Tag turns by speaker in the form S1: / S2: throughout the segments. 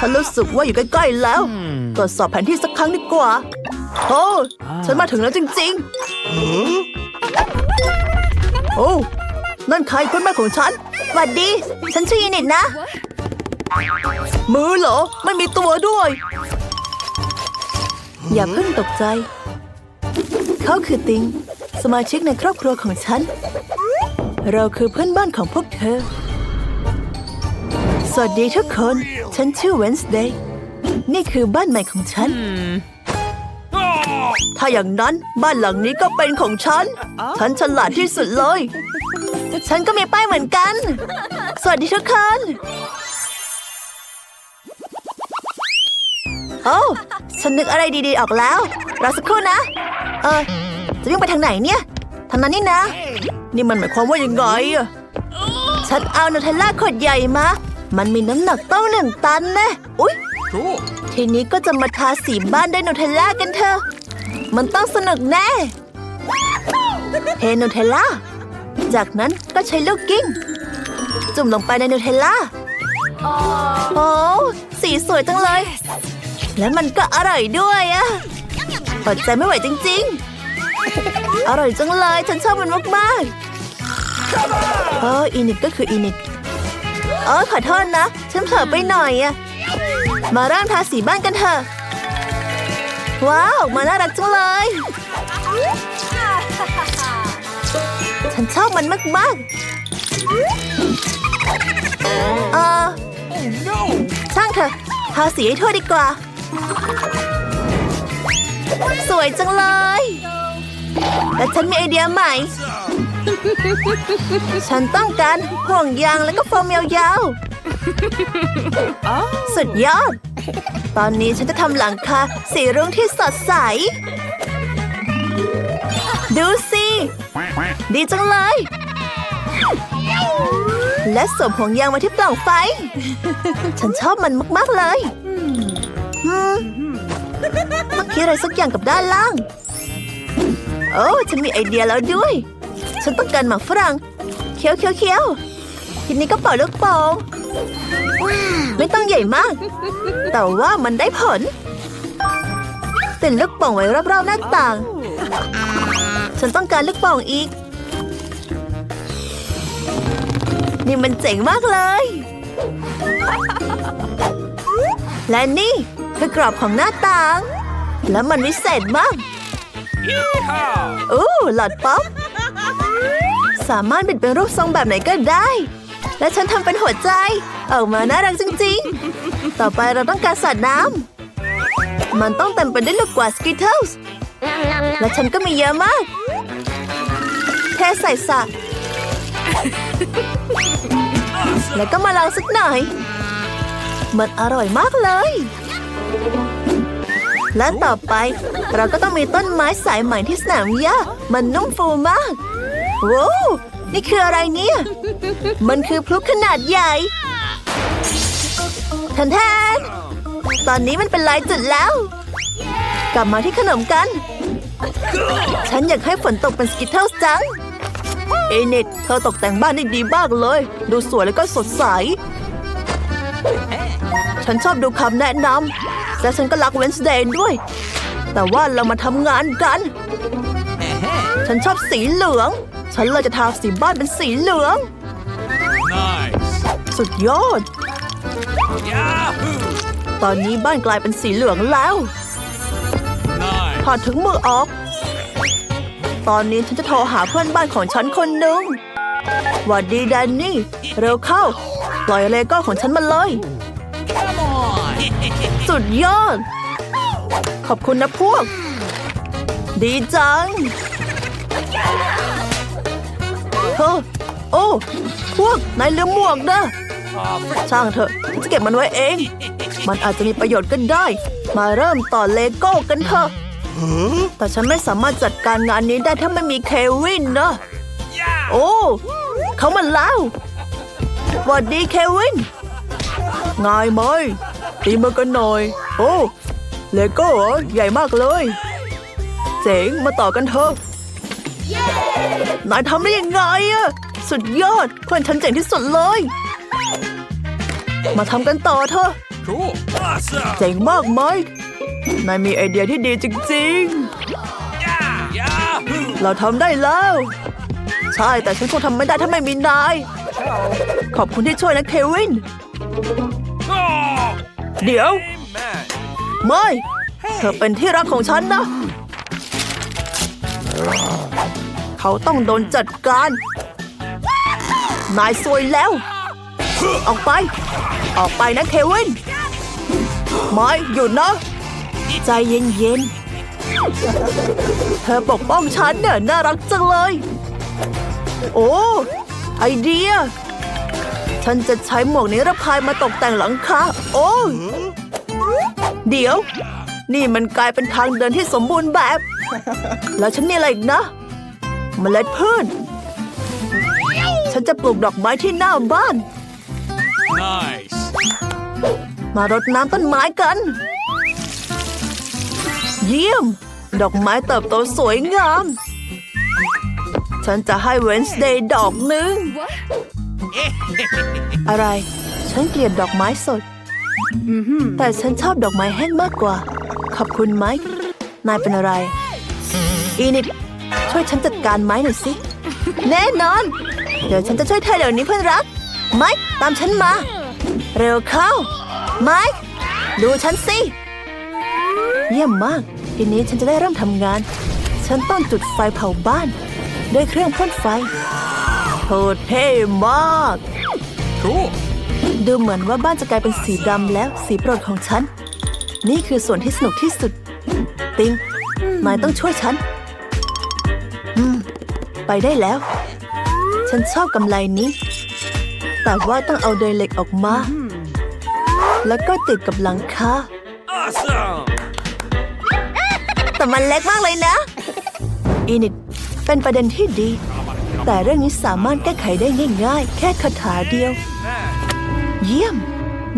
S1: ฉันรู้สึกว่าอยู่ใกล้ๆแล้วตรวจสอบแผนที่สักครั้งดีกว่าโอ้ฉันมาถึงแล้วจริงๆ โอ้นั่นใครเพื่อนแม่ของฉันสวัสดี ฉันชื่อยินิดนะ มือเหรอ ไม่มีตัวด้วย อย่าเพิ่งตกใจ เขาคือติง สมาชิกในครอบครัวของฉัน เราคือเพื่อนบ้านของพวกเธอ สวัสดีทุกคน ฉันชื่อเวนส์เดย์นี่คือบ้านใหม่ของฉัน ถ้าอย่างนั้นบ้านหลังนี้ก็เป็นของฉัน ฉันฉลาดที่สุดเลย ฉันก็มีป้ายเหมือนกัน สวัสดีทุกคนโอ้ฉันนึกอะไรดีๆออกแล้วรอสักครู่นะ เออ จะวิ่งไปทางไหนเนี่ยทางนั้นนี่นะ นี่มันหมายความว่ายังไงอะฉันเอาโนเทลล่าขวดใหญ่มา มันมีน้ำหนักต้องหนึ่งตันนะอุ๊ย ทีนี้ก็จะมาทาสีบ้านด้วยนูเทลล่ากันเถอะ มันต้องสนุกแน่ เทนูเทลล่า จากนั้นก็ใช้ลูกกิ้ง จุ่มลงไปในนูเทลล่า โอ้สีสวยจังเลย และมันก็อร่อยด้วยอะอดใจไม่ไหวจริง ๆ อร่อยจังเลย ฉันชอบมันมากๆเอออีนิดก็คืออีนิด เออขอโทษนะ ฉันเผลอไปหน่อยอะมาเริ่มทาสีบ้านกันเถอะ ว้าว มาน่ารักจังเลย ฉันชอบมันมากๆเออช่างเถอะทาสีให้ทั่วดีกว่า สวยจังเลยและฉันมีไอเดียใหม่ ฉันต้องการห่วงยางแล้วก็โฟมยาวๆสุดยอด ตอนนี้ฉันจะทำหลังคาสีรุ้งที่สดใส ดูสิ
S2: Quack, quack.
S1: ดีจังเลย และสวมห่วงยางมาที่ปล่องไฟ ฉันชอบมันมากๆเลยอืมต้องคิดอะไรสักอย่างกับด้านล่าง โอ้ ฉันมีไอเดียแล้วด้วย ฉันต้องการหมากฝรั่งเคี้ยวเคี้ยวเคี้ยวทีนี้ก็เป่าลูกโป่งไม่ต้องใหญ่มาก แต่ว่ามันได้ผลติดลูกโป่งไว้รอบๆหน้าต่าง ฉันต้องการลูกโป่งอีก นี่มันเจ๋งมากเลย และนี่คือกรอบของหน้าต่าง และมันวิเศษมาก
S2: Yeehaw.
S1: อู้หลอดป๊อป สามารถบิดเป็นรูปทรงแบบไหนก็ได้ และฉันทำเป็นหัวใจ ออกมาน่ารักจริงๆ ต่อไปเราต้องการสาดน้ำมันต้องเต็มไปด้วยลูกกวาดสกิทเทิลส์และฉันก็มีเยอะมากเทใส่สระแล้วก็มาลองสักหน่อย มันอร่อยมากเลย และต่อไปเราก็ต้องมีต้นไม้สายใหม่ที่สนามหญ้ามันนุ่มฟูมาก ว้าวนี่คืออะไรเนี่ย มันคือพลุขนาดใหญ่แทนแทนตอนนี้มันเป็นลายจุดแล้ว กลับมาที่ขนมกัน ฉันอยากให้ฝนตกเป็นสกิทเทิลจัง เอเน็ตเธอตกแต่งบ้านได้ดีมากเลย ดูสวยแล้วก็สดใส ฉันชอบดูคำแนะนำและฉันก็รักเวนส์เดย์ด้วย แต่ว่าเรามาทำงานกัน ฉันชอบสีเหลือง ฉันเลยจะทาสีบ้านเป็นสีเหลือง
S2: Nice.
S1: สุดยอด
S2: Yahoo.
S1: ตอนนี้บ้านกลายเป็นสีเหลืองแล้ว
S2: Nice.
S1: ถอดถึงมือออก ตอนนี้ฉันจะโทรหาเพื่อนบ้านของฉันคนหนึ่งหวัดดีแดนนี่ เร็วเข้า ปล่อยเลโก้ของฉันมาเลย
S2: Come on.
S1: สุดยอด ขอบคุณนะพวก ดีจัง เฮ้อโอ้ พวกนายลืมหมวกนะช่างเถอะจะเก็บมันไว้เอง มันอาจจะมีประโยชน์ก็ได้ มาเริ่มต่อเลโก้กันเถอะแต่ฉันไม่สามารถจัดการงานนี้ได้ถ้าไม่มีเควินนะ โอ้ เขามาแล้วหวัดดีเควินง่ายไหมตีมือกันหน่อย โอ้ เลโก้เหรอใหญ่มากเลย เจ๋งมาต่อกันเถอะ นายทำได้ยังไงอะสุดยอดเพื่อนฉันเจ๋งที่สุดเลย มาทำกันต่อเถอะ
S2: Cool. Awesome.
S1: เจ๋งมากไหมนายมีไอเดียที่ดีจริง
S2: Yeah. Yahoo.
S1: ๆเราทำได้แล้ว ใช่แต่ฉันคงทำไม่ได้ถ้าไม่มีนาย ขอบคุณที่ช่วยนะเควิน
S2: Oh.
S1: เดี๋ยว
S2: Amen.
S1: ไม่ เธอเป็นที่รักของฉันนะ เขาต้องโดนจัดการ นายซวยแล้ว ออกไป ออกไปนะเควิน ไม่หยุดนะ ใจเย็นๆ เธอปกป้องฉันเนี่ยน่ารักจังเลย โอ้ ไอเดีย ฉันจะใช้หมวกนิรภัยมาตกแต่งหลังคา โอ้เดี๋ยว นี่มันกลายเป็นทางเดินที่สมบูรณ์แบบ แล้วฉันมีอะไรอีกนะ เมล็ดพืช ฉันจะปลูกดอกไม้ที่หน้าบ้าน
S2: Nice.
S1: มารดน้ำต้นไม้กัน เยี่ยม ดอกไม้เติบโตสวยงาม ฉันจะให้เวนส์เดย์ดอกหนึ่ง อะไร ฉันเกลียดดอกไม้สด แต่ฉันชอบดอกไม้แห้งมากกว่า ขอบคุณไมค์นายเป็นอะไร อีนิด ช่วยฉันจัดการไม้หน่อยสิ แน่นอน เดี๋ยวฉันจะช่วยเธอเดี๋ยวนี้เพื่อนรัก ไมค์ตามฉันมา เร็วเข้า ไมค์ดูฉันสิ เยี่ยมมาก ทีนี้ฉันจะได้เริ่มทำงาน ฉันต้องจุดไฟเผาบ้าน ด้วยเครื่องพ่นไฟโหดเท่มาก
S2: Cool.
S1: ดูเหมือนว่าบ้านจะกลายเป็นสีดำแล้วสีโปรดของฉัน นี่คือส่วนที่สนุกที่สุด ติงนายต้องช่วยฉันอืม ไปได้แล้ว ฉันชอบกำไลนี้ แต่ว่าต้องเอาเดยเหล็กออกมา แล้วก็ติดกับหลังคา
S2: Awesome.
S1: แต่มันเล็กมากเลยนะอีนิดเป็นประเด็นที่ดี แต่เรื่องนี้สามารถแก้ไขได้ง่าย ๆ แค่คาถาเดียว
S2: Amen.
S1: เยี่ยม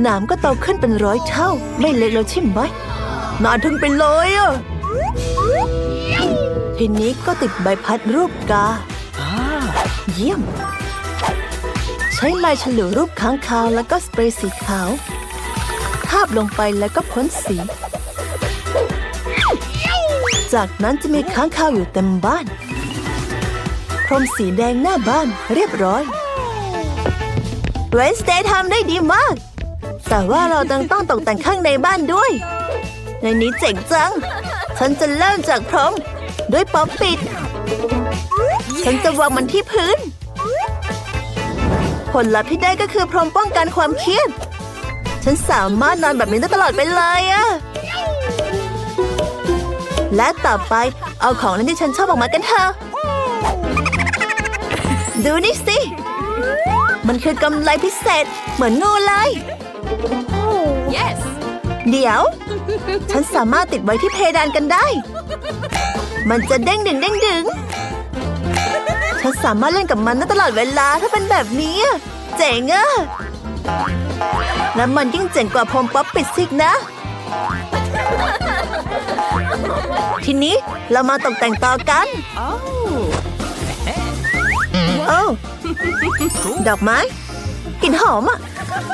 S1: หนามก็โตขึ้นเป็นร้อยเท่า ไม่เล็กแล้วใช่ไหมน่าทึ่งไปเลยอะ ทีนี้ก็ติดใบพัดรูปกา เยี่ยม ใช้ลายฉลุรูปค้างคาวแล้วก็สเปรย์สีขาว ทาบลงไปแล้วก็พ้นสี จากนั้นจะมีค้างคาวอยู่เต็มบ้าน พรมสีแดงหน้าบ้านเรียบร้อย เวนสเตย์ทำได้ดีมาก แต่ว่าเราต้องต้องตกแต่งข้างในบ้านด้วย ในนี้เจ๋งจัง ฉันจะเริ่มจากพรม ด้วยป๊อปปิด ฉันจะวางมันที่พื้น ผลลัพธ์ที่ได้ก็คือพรมป้องกันความเครียด ฉันสามารถนอนแบบนี้ได้ตลอดไปเลยอะและต่อไปเอาของเล่นที่ฉันชอบออกมากันเถอะ ดูนี่สิ มันคือกำไรพิเศษ เหมือนงูเลย
S3: Yes.
S1: เดี๋ยว ฉันสามารถติดไว้ที่เพดานกันได้ มันจะเด้งดึงเด้งดึงฉันสามารถเล่นกับมันได้ตลอดเวลาถ้าเป็นแบบนี้อะเจ๋งอะและมันยิ่งเจ๋งกว่าพรมป๊อปปิดซิกนะ ทีนี้เรามาตกแต่งต่อกัน
S3: Oh.
S1: โอ้ดอกไม้กลิ่นหอมอะ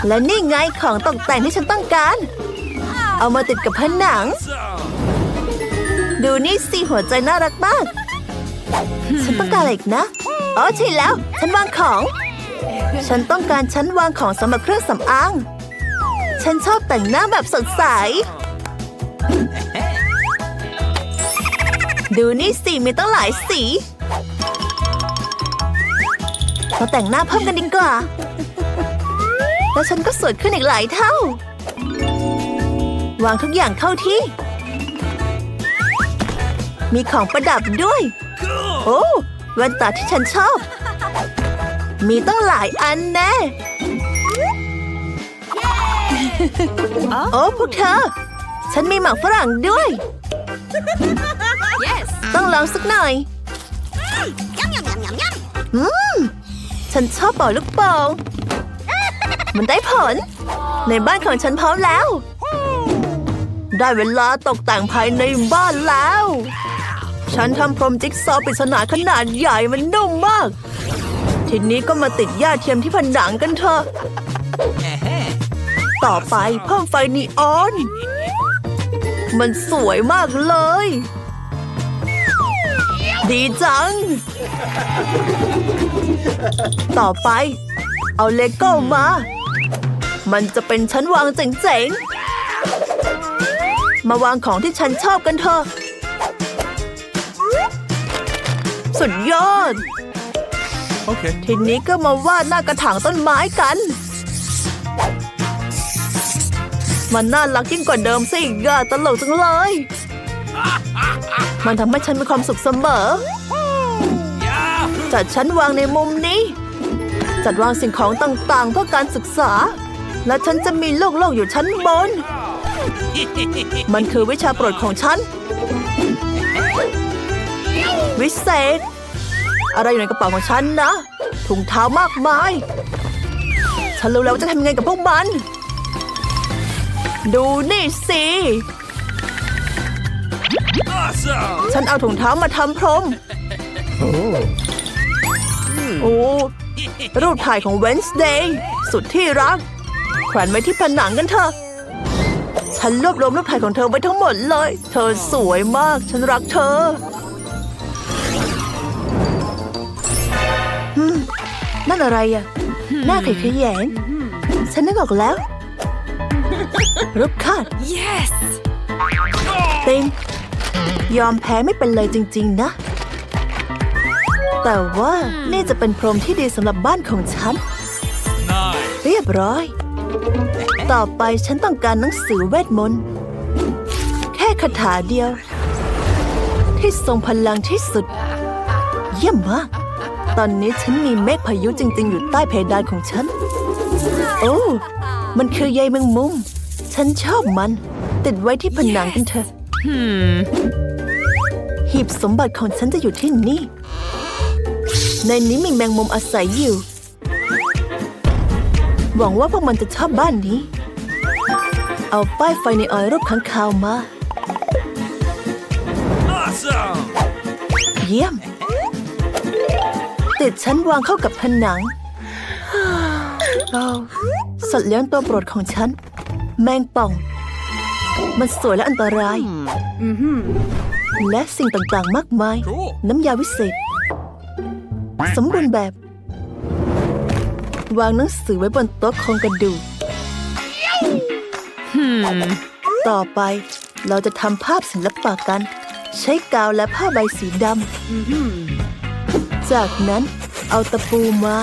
S1: และนี่ไงของตกแต่งที่ฉันต้องการ เอามาติดกับผนัง
S2: Awesome.
S1: ดูนี่สิหัวใจน่ารักมาก ฉันต้องการอะไรอีกนะ อ๋อใช่แล้ว ฉันวางของ ฉันต้องการชั้นวางของสำหรับเครื่องสำอาง ฉันชอบแต่งหน้าแบบสดใส ดูนี่สิมีตั้งหลายสีมาแต่งหน้าเพิ่มกันดีกว่า แล้วฉันก็สวยขึ้นอีกหลายเท่า วางทุกอย่างเข้าที่ มีของประดับด้วย
S2: Cool.
S1: โอ้แว่นตาที่ฉันชอบ มีตั้งหลายอันแน่โอ้พวกเธอ ฉันมีหมากฝรั่งด้วย
S3: Yes.
S1: ต้องลองสักหน่อยอืมฉันชอบเป่าลูกโป่งมันได้ผล ในบ้านของฉันพร้อมแล้ว ได้เวลาตกแต่งภายในบ้านแล้ว ฉันทำพรมจิ๊กซอปริศนาขนาดใหญ่มันนุ่มมาก ทีนี้ก็มาติดหญ้าเทียมที่ผนังกันเถอะ ต่อไปเพิ่มไฟนีออน มันสวยมากเลย ดีจัง ต่อไป เอาเลโก้มา มันจะเป็นชั้นวางเจ๋งๆ มาวางของที่ฉันชอบกันเถอะ สุดยอด
S2: Okay.
S1: ทีนี้ก็มาวาดหน้ากระถางต้นไม้กัน มันน่ารักยิ่งกว่าเดิมสิอีกอะตลกจังเลย มันทำให้ฉันมีความสุขเสมอ
S2: Yeah.
S1: จัดชั้นวางในมุมนี้ จัดวางสิ่งของต่างๆ เพื่อการศึกษา และฉันจะมีโลกโลกอยู่ชั้นบน มันคือวิชาโปรดของฉัน วิเศษ อะไรอยู่ในกระเป๋าของฉันนะ ถุงเท้ามากมาย ฉันรู้แล้วว่าจะทำยังไงกับพวกมัน ดูนี่สิ
S2: Awesome.
S1: ฉันเอาถุงเท้ามาทำพรม โอ้รูปถ่ายของ Wednesday สุดที่รัก แขวนไว้ที่ผนังกันเถอะ ฉันรวบรวมรูปถ่ายของเธอไว้ทั้งหมดเลย เธอสวยมาก ฉันรักเธอ นั่นอะไรอะ หน้าขยขยง ฉันนึกออกแล้วรูปคาด
S3: Yes.
S1: ติง ยอมแพ้ไม่เป็นเลยจริง ๆ นะ แต่ว่านี่จะเป็นพรมที่ดีสำหรับบ้านของฉัน
S2: Nice.
S1: เรียบร้อย ต่อไปฉันต้องการหนังสือเวทมนต์ แค่คาถาเดียว ที่ทรงพลังที่สุด เยี่ยมมาก ตอนนี้ฉันมีเมฆพายุจริง ๆ อยู่ใต้เพดานของฉัน โอ้ มันคือใยแมงมุม ฉันชอบมัน ติดไว้ที่ผนังกันเถอะหีบสมบัติของฉันจะอยู่ที่นี่ ในนี้มีแมงมุมอาศัยอยู่ หวังว่าพวกมันจะชอบบ้านนี้ เอาป้ายไฟในออยล์รูปข้างคาวมา
S2: Awesome.
S1: เยี่ยม ติดชั้นวางเข้ากับผนังเอาสัตว์เลี้ยงตัวโปรดของฉัน แมงป่อง มันสวยและอันตราย และสิ่งต่างๆ มากมาย
S2: Cool.
S1: น้ำยาวิเศษ สมบูรณ์แบบ วางหนังสือไว้บนโต๊ะโครงกระดูกต่อไปเราจะทำภาพศิลปะกัน ใช้กาวและผ้าใบสีดำ จากนั้นเอาตะปูมา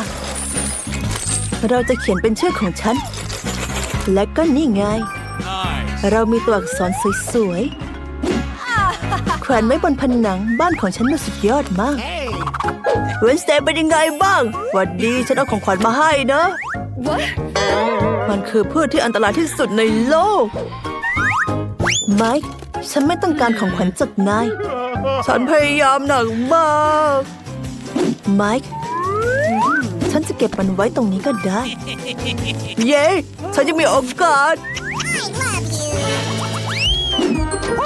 S1: เราจะเขียนเป็นชื่อของฉัน และก็นี่ไง
S2: Nice.
S1: เรามีตัวอักษรสวยๆแขวนไว้บนผนังบ้านของฉันมันสุดยอดมากเวนสเตย์เป็นยังไงบ้างหวัดดีฉันเอาของขวัญมาให้นะ
S3: What?
S1: มันคือพืชที่อันตรายที่สุดในโลก ไมค์ฉันไม่ต้องการของขวัญจากนาย ฉันพยายามหนักมาก ไมค์ฉันจะเก็บมันไว้ตรงนี้ก็ได้ เย้ ฉันยังมีโอกาส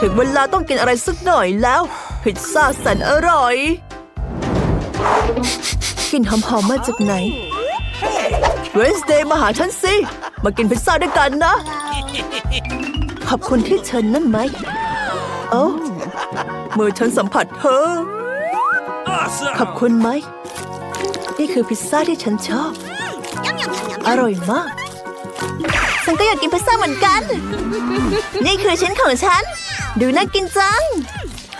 S1: ถึงเวลาต้องกินอะไรสักหน่อยแล้ว พิซซ่าแสนอร่อยกลิ่นหอมๆมาจากไหนเวนสเดย์มาหาฉันสิ มากินพิซซ่าด้วยกันนะ ขอบคุณที่เชิญนั่นไหมโอ้มือฉันสัมผัสเธอ
S2: Awesome.
S1: ขอบคุณไหม นี่คือพิซซ่าที่ฉันชอบ อร่อยมาก ฉันก็อยากกินพิซซ่าเหมือนกัน นี่คือชิ้นของฉัน ดูน่ากินจัง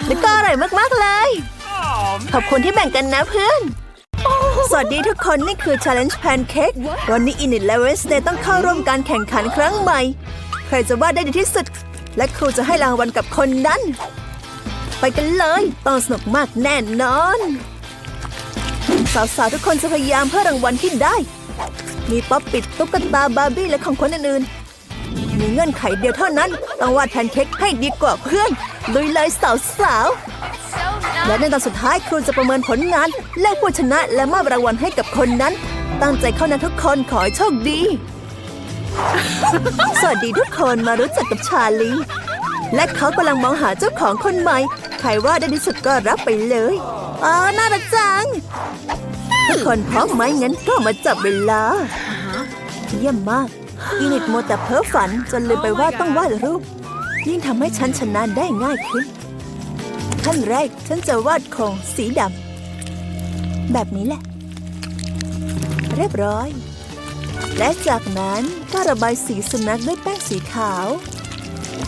S1: แล้วก็อร่อยมากๆเลย
S2: Oh,
S1: ขอบคุณที่แบ่งกันนะเพื่อน สวัสดีทุกคนนี่คือ Challenge Pancake วันนี้อินิ t และ Wednesday ต้องเข้าร่วมการแข่งขันครั้งใหม่ ใครจะวาดได้ดีที่สุด และครูจะให้รางวัลกับคนนั้น ไปกันเลย ต้องสนุกมากแน่นอน สาวๆทุกคนจะพยายามเพื่อรางวัลที่ได้ มีป๊อปปิดตุ๊กตาบาร์บี้และของขวัญอื่นๆมีเงื่อนไขเดียวเท่านั้น ต้องวาดแพนเค้กให้ดีกว่าเพื่อนลุยเลยสาวๆ
S3: So
S1: และ
S3: nice.
S1: ในตอนสุดท้ายครูจะประเมินผลงาน และผู้ชนะและมอบรางวัลให้กับคนนั้น ตั้งใจเข้านะทุกคนขอโชคดี สวัสดีทุกคนมารู้จักกับชาลี และเขากำลังมองหาเจ้าของคนใหม่ ใครว่าได้ที่สุดก็รับไปเลย อ๋อ น่ารักจัง ทุกคนพร้อมไหมงั้นก็มาจับเวลา เยี่ยมมากอีนิดมัวแต่เพ้อฝันจนลืมไปว่าต้องวาดรูป ยิ่งทำให้ฉันชนะได้ง่ายขึ้น ขั้นแรกฉันจะวาดโครงสีดำแบบนี้แหละ เรียบร้อย และจากนั้นก็ระบายสีสุนัขด้วยแป้งสีขาว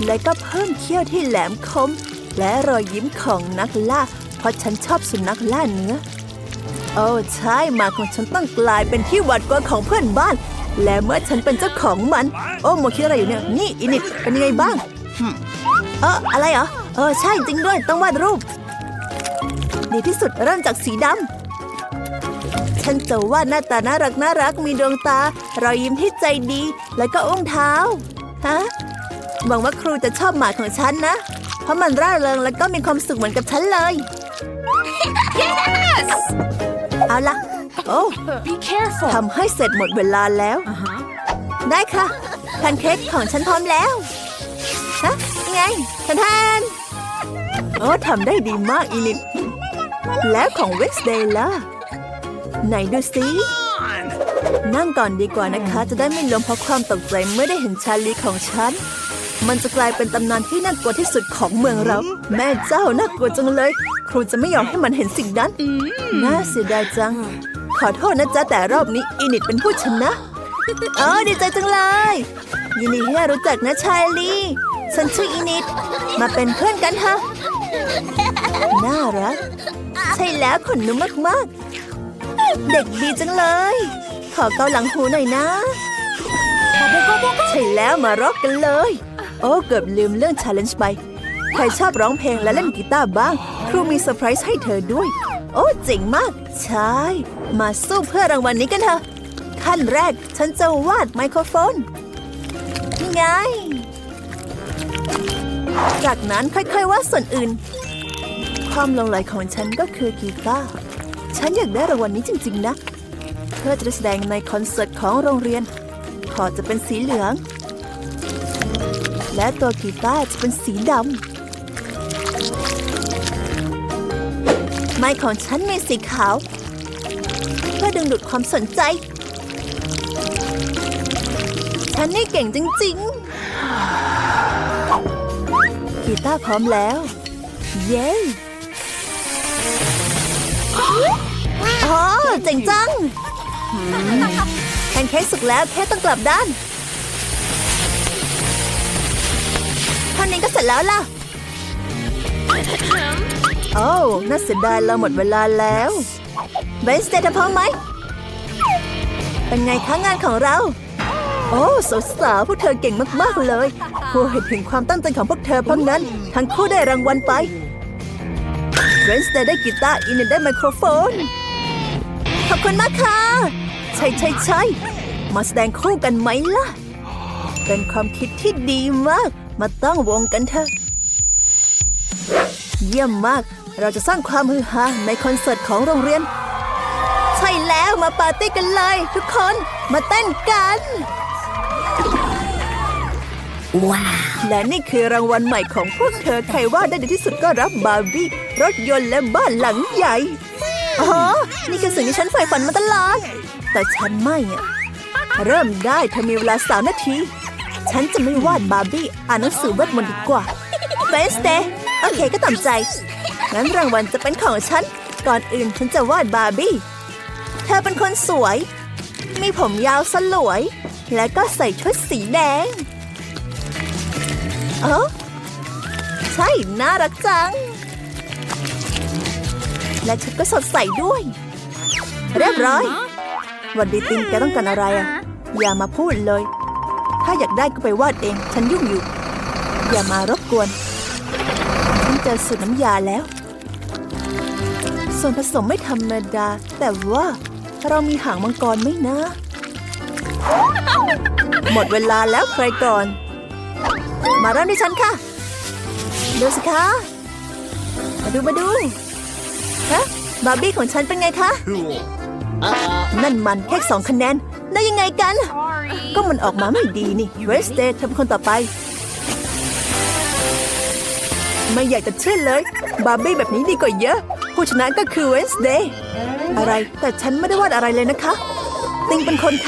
S1: และก็เพิ่มเขี้ยวที่แหลมคม และรอยยิ้มของนักล่า เพราะฉันชอบสุนัขล่าเนื้อ โอ้ใช่หมาของฉันต้องกลายเป็นที่หวาดกลัวของเพื่อนบ้าน และเมื่อฉันเป็นเจ้าของมัน โอ้โมคิดอะไรอยู่เนี่ย นี่อินิดเป็นยังไงบ้างเอออะไรเหรอเออใช่จริงด้วยต้องวาดรูปดีที่สุดเริ่มจากสีดำฉันจะวาดหน้าตาน่ารักน่ารักมีดวงตา รอยยิ้มที่ใจดี แล้วก็อุ้งเท้าฮะ หวังว่าครูจะชอบหมาของฉันนะ เพราะมันร่าเริงแล้วก็มีความสุขเหมือนกับฉันเลยเอาละโอ้
S3: Be careful.
S1: ทำให้เสร็จหมดเวลาแล้ว
S3: Uh huh.
S1: ได้ค่ะแพนเค้กของฉันพร้อมแล้วฮะยังไงทานทานโอ้ทำได้ดีมากอีลินแล้วของเว s เดย์ล่ะไหนดูสินั่งก่อนดีกว่านะคะ จะได้ไม่ล้มเพราะความตกใจเมื่อได้เห็นชาลีของฉัน มันจะกลายเป็นตำนานที่น่ากลัวที่สุดของเมืองเรา แม่เจ้าน่ากลัวจังเลย ครูจะไม่ยอมให้มันเห็นสิ่งนั้น น่าเสียดายจัง ขอโทษนะจ๊ะแต่รอบนี้อินิดเป็นผู้ชนะเออดีใจจังเลย ยินดีที่ได้รู้จักนะชายลีฉันชื่ออินิด มาเป็นเพื่อนกันเถอะน่ารัก ใช่แล้วขนนุ่มมากๆ เด็กดีจังเลย ขอเกาหลังหูหน่อยนะ ใช่แล้วมาร็อกกันเลย โอ้เกือบลืมเรื่อง challenge ไป ใครชอบร้องเพลงและเล่นกีตาร์บ้าง ครูมีเซอร์ไพรส์ให้เธอด้วย โอ้เจ๋งมาก ใช่ มาสู้เพื่อรางวัลนี้กันเถอะ ขั้นแรกฉันจะวาดไมโครโฟนนี่ไง จากนั้นค่อยๆวาดส่วนอื่น ความหลงไหลของฉันก็คือกีตาร์ ฉันอยากได้รางวัลนี้จริง ๆ นะ เพื่อจะแสดงในคอนเสิร์ตของโรงเรียน ขอจะเป็นสีเหลือง และตัวกีตาร์จะเป็นสีดำไม้ของฉันมีสีขาว เพื่อดึงดูดความสนใจ ฉันนี่เก่งจริง ๆ กีตาร์พร้อมแล้ว เย้อ๋อเจ๋งจังแพนเค้กสุกแล้วแค่ต้องกลับด้าน ท่านี้ก็เสร็จแล้วล่ะ โอ้น่าเสียดายเราหมดเวลาแล้วเบนสเตย์เพร้อมไหม เป็นไงคะงานของเรา โอ้สาวๆพวกเธอเก่งมาก ๆ เลยครูเห็นถึงความตั้งใจของพวกเธอเพราะงั้น ทั้งคู่ได้รางวัลไปเบนสเตย์ได้กีตาร์อินได้ไมโครโฟน ขอบคุณมากค่ะ ใช่ใช่ใช่มาแสดงคู่กันไหมล่ะ เป็นความคิดที่ดีมาก มาตั้งวงกันเถอะ เยี่ยมมาก เราจะสร้างความฮือฮาในคอนเสิร์ตของโรงเรียน ใช่แล้วมาปาร์ตี้กันเลย ทุกคนมาเต้นกัน ว้าว และนี่คือรางวัลใหม่ของพวกเธอ ใครว่าได้ดีที่สุดก็รับบาร์บี้รถยนต์และบ้านหลังใหญ่ อ๋อ นี่คือสิ่งที่ฉันใฝ่ฝันมาตลอด แต่ฉันไม่อะเริ่มได้เธอมีเวลาสามนาที ฉันจะไม่วาดบาร์บี้อ่านหนังสือเวทมนต์ดีกว่าเบสเดย์โอเคก็ตามใจ งั้นรางวัลจะเป็นของฉัน ก่อนอื่นฉันจะวาดบาร์บี้ เธอเป็นคนสวย มีผมยาวสลวย และก็ใส่ชุดสีแดง เออใช่ น่ารักจัง และชุดก็สดใสด้วย เรียบร้อย วันดีตินแกต้องการอะไรอะ อย่ามาพูดเลย ถ้าอยากได้ก็ไปวาดเอง ฉันยุ่งอยู่ อย่ามารบกวน ฉันเจอสูตรน้ำยาแล้ว ส่วนผสมไม่ธรรมดา แต่ว่าเรามีหางมังกรไหมนะ หมดเวลาแล้วใครก่อน มาเริ่มที่ฉันค่ะ ดูสิคะ มาดูมาดูฮะบาร์บี้ของฉันเป็นไงคะ
S2: Cool.
S1: นั่นมันแค่สองคะแนน ได้ยังไงกัน ก็มันออกมาไม่ดีนี่เวสเดย์เธอเป็นคนต่อไป ไม่อยากจะเชื่อเลย บาร์บี้แบบนี้ดีกว่าเยอะ ผู้ชนะก็คือเวสเดย์อะไรแต่ฉันไม่ได้วาดอะไรเลยนะคะ ติงเป็นคนท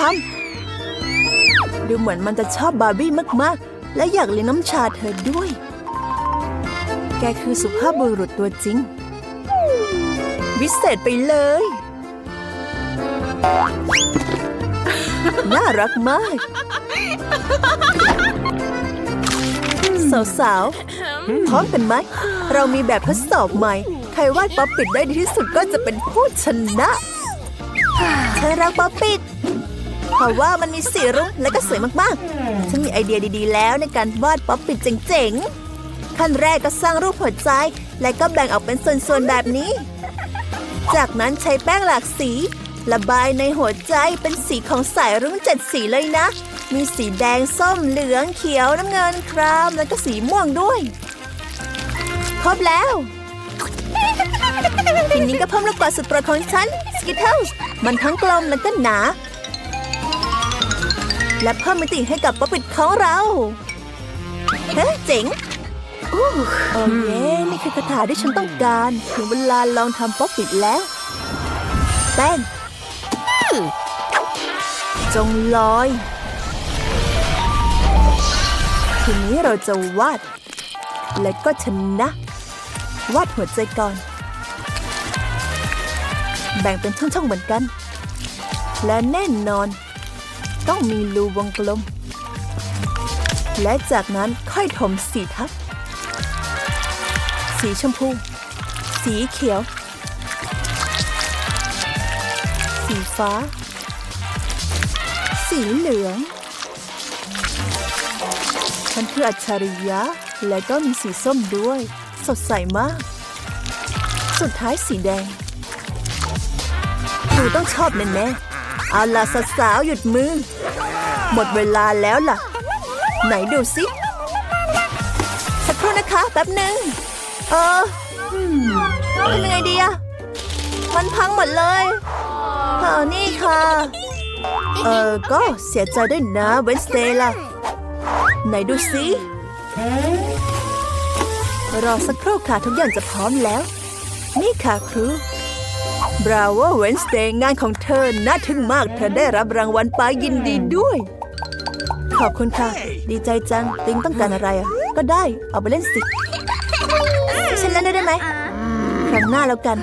S1: ำดูเหมือนมันจะชอบบาร์บี้มากๆ และอยากเลี้ยงน้ำชาเธอด้วย แกคือสุภาพบุรุษตัวจริง วิเศษไปเลย น่ารักมาก สาวๆพร้อมกันไหม เรามีแบบทดสอบใหม่ ใครวาดป๊อปปิดได้ดีที่สุดก็จะเป็นผู้ชนะฉันรักป๊อปปิดเพราะว่ามันมีสีรุ้งและก็สวยมากๆ ฉันมีไอเดียดีๆ แล้วในการวาดป๊อปปิดเจ๋งๆ ขั้นแรกก็สร้างรูปหัวใจ และก็แบ่งออกเป็นส่วนๆ แบบนี้ จากนั้นใช้แป้งหลากสี ระบายในหัวใจเป็นสีของสายรุ้งเจ็ดสีเลยนะ มีสีแดงส้มเหลืองเขียวน้ำเงินครามแล้วก็สีม่วงด้วยครบแล้วทีนี้ก็เพิ่มลูกกวาดสุดโปรดของฉันสกิทเทิลมันทั้งกลมแล้วก็หนา และเพิ่มมิติให้กับป๊อปปิดของเราเฮ้เจ๋งอู้โอ้เย้นี่คือคาถาที่ฉันต้องการ ถึงเวลาลองทำป๊อปปิดแล้ว แป้ง จงลอย ทีนี้เราจะวาด และก็ชนะ วาดหัวใจก่อน แบ่งเป็นช่องๆเหมือนกัน และแน่นอน ต้องมีรูวงกลม และจากนั้นค่อยถมสีทับ สีชมพู สีเขียว สีฟ้า สีเหลืองฉันคืออัจฉริยะ และก็มีสีส้มด้วย สดใสมาก สุดท้ายสีแดงดูต้องชอบแน่ๆเอาล่ะสาวๆหยุดมือ หมดเวลาแล้วล่ะ ไหนดูสิสักครู่นะคะแป๊บหนึ่งเออทำยังไงดีอะมันพังหมดเลย เอานี่ค่ะ เออก็เสียใจด้วยนะเวนสเตย์ล่ะ ไหนดูสิรอสักครู่ค่ะทุกอย่างจะพร้อมแล้ว นี่ค่ะครูบราโวเวนสเตย์งานของเธอน่าทึ่งมาก เธอได้รับรางวัลไปยินดีด้วย ขอบคุณค่ะ ดีใจจัง ติงต้องการอะไรอะ ก็ได้ เอาไปเล่นสิฉันเล่นด้วยได้ไหม ครั้งหน้าแล้วกัน